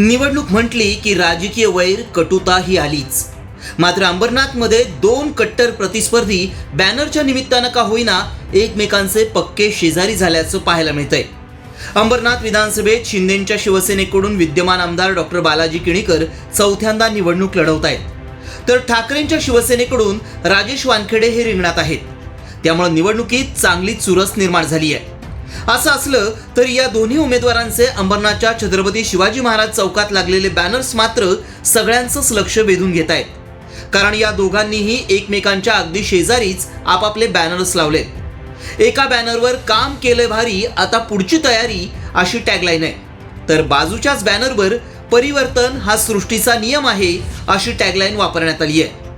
निवडणूक म्हटली की राजकीय वैर कटुता ही आलीच. मात्र अंबरनाथमध्ये दोन कट्टर प्रतिस्पर्धी बॅनरच्या निमित्तानं का होईना एकमेकांचे पक्के शेजारी झाल्याचं पाहायला मिळतंय. अंबरनाथ विधानसभेत शिंदेच्या शिवसेनेकडून विद्यमान आमदार डॉक्टर बालाजी किणीकर चौथ्यांदा निवडणूक लढवत आहेत तर ठाकरेंच्या शिवसेनेकडून राजेश वानखेडे हे रिंगणात आहेत. त्यामुळे निवडणुकीत चांगली चुरस निर्माण झाली आहे असं असलं तरी या दोन्ही उमेदवारांचे अंबरनाथच्या छत्रपती शिवाजी महाराज चौकात लागलेले बॅनर्स मात्र सगळ्यांचंच लक्ष वेधून घेत आहेत. कारण या दोघांनीही एकमेकांच्या अगदी शेजारीच आपापले बॅनर्स लावलेत. एका बॅनरवर काम केलं भारी आता पुढची तयारी अशी टॅगलाईन आहे. तर बाजूच्याच बॅनरवर परिवर्तन हा सृष्टीचा नियम आहे अशी टॅगलाईन वापरण्यात आली आहे.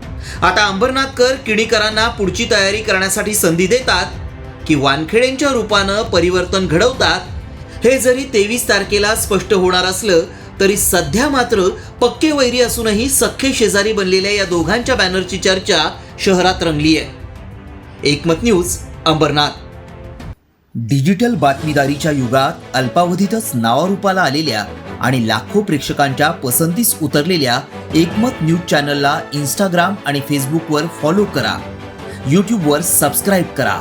आता अंबरनाथकर किणीकरांना पुढची तयारी करण्यासाठी संधी देतात की वानखेडेंच्या रूपानं परिवर्तन घडवतात हे जरी तेवीस तारखेला स्पष्ट होणार असलं तरी सध्या मात्र पक्के वैरी असूनही सख्खे शेजारी बनलेल्या या दोघांच्या बॅनरची चर्चा शहरात रंगली आहे एकमत न्यूज अंबरनाथ. डिजिटल बातमीदारीच्या युगात अल्पावधीतच नावारूपाला आलेल्या आणि लाखो प्रेक्षकांच्या पसंतीस उतरलेल्या एकमत न्यूज चॅनलला इंस्टाग्राम आणि फेसबुकवर फॉलो करा. यूट्यूबवर सबस्क्राईब करा.